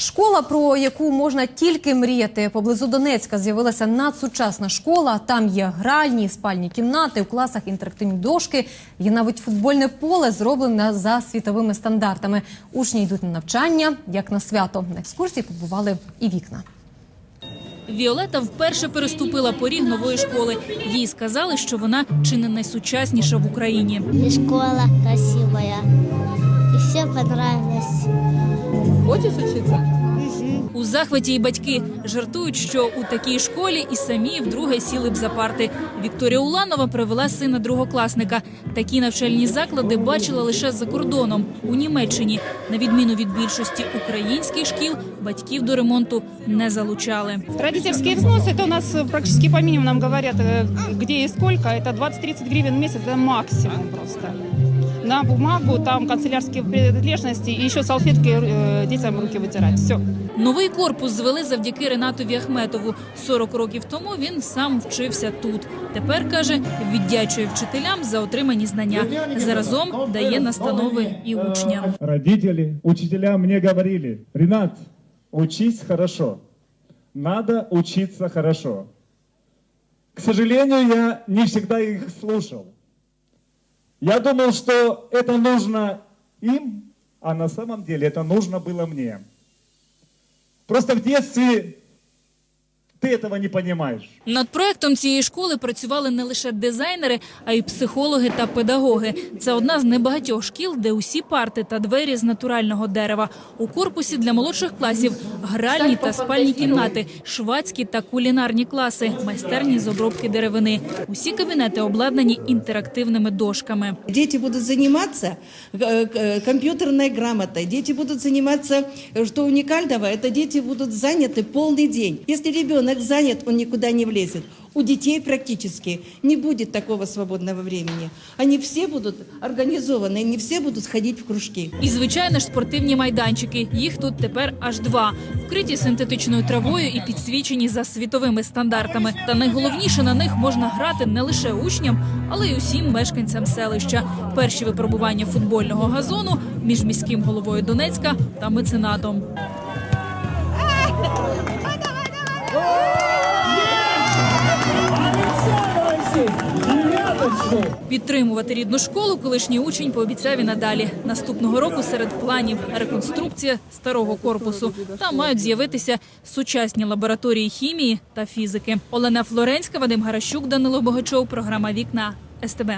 Школа, про яку можна тільки мріяти, поблизу Донецька з'явилася надсучасна школа. Там є гральні, спальні кімнати, у класах інтерактивні дошки. Є навіть футбольне поле, зроблене за світовими стандартами. Учні йдуть на навчання, як на свято. На екскурсії побували і вікна. Віолета вперше переступила поріг нової школи. Їй сказали, що вона чи не найсучасніша в Україні. Школа красивая И все понравилось. Хочешь учиться? У захваті й батьки жартують, що у такій школі і самі вдруге сіли б за парти. Вікторія Уланова привела сина другокласника. Такі навчальні заклади бачила лише за кордоном у Німеччині. На відміну від більшості українських шкіл, батьків до ремонту не залучали. Родительские взносы, это у нас э, практически по минимуму нам говорят, э, где и сколько. Это 20-30 гривен в месяц, это максимум просто. На бумагу, там канцелярские принадлежности и еще салфетки э, детям руки вытирать. Все. Новий корпус звели завдяки Ренатові Ахметову. 40 років тому він сам вчився тут. Тепер каже, віддячує вчителям за отримані знання. Заразом дає настанови і учням. Родители, учителя мне говорили, Ренат, учись хорошо. Надо учиться хорошо. К сожалению, я не всегда их слушал. Я думал, что это нужно им, а на самом деле это нужно было мне. Просто в детстве ты этого не понимаешь. Над проектом цієї школи працювали не лише дизайнери, а й психологи та педагоги. Це одна з небагатьох шкіл, де усі парти та двері з натурального дерева. У корпусі для молодших класів гральні та спальні кімнати, швадські та кулінарні класи, майстерні з обробки деревини. Усі кабінети обладнані інтерактивними дошками. Дети будут заниматься э, э, компьютерной грамотой, дети будут заниматься, э, что уникального, это дети будут заняты полный день. Если ребенок занят, он никуда не влезет. У детей практически не будет такого свободного времени. Они все будут организованы, не все будут ходить в кружки. І звичайно ж спортивні майданчики. Їх тут тепер аж два, вкриті синтетичною травою і підсвічені за світовими стандартами. Та найголовніше на них можна грати не лише учням, але й усім мешканцям селища. Перші випробування футбольного газону між міським головою Донецька та меценатом. Підтримувати рідну школу колишній учень пообіцяв і надалі. Наступного року серед планів реконструкція старого корпусу. Там мають з'явитися сучасні лабораторії хімії та фізики. Олена Флоренська, Вадим Гаращук, Данило Богачов. Програма Вікна СТБ.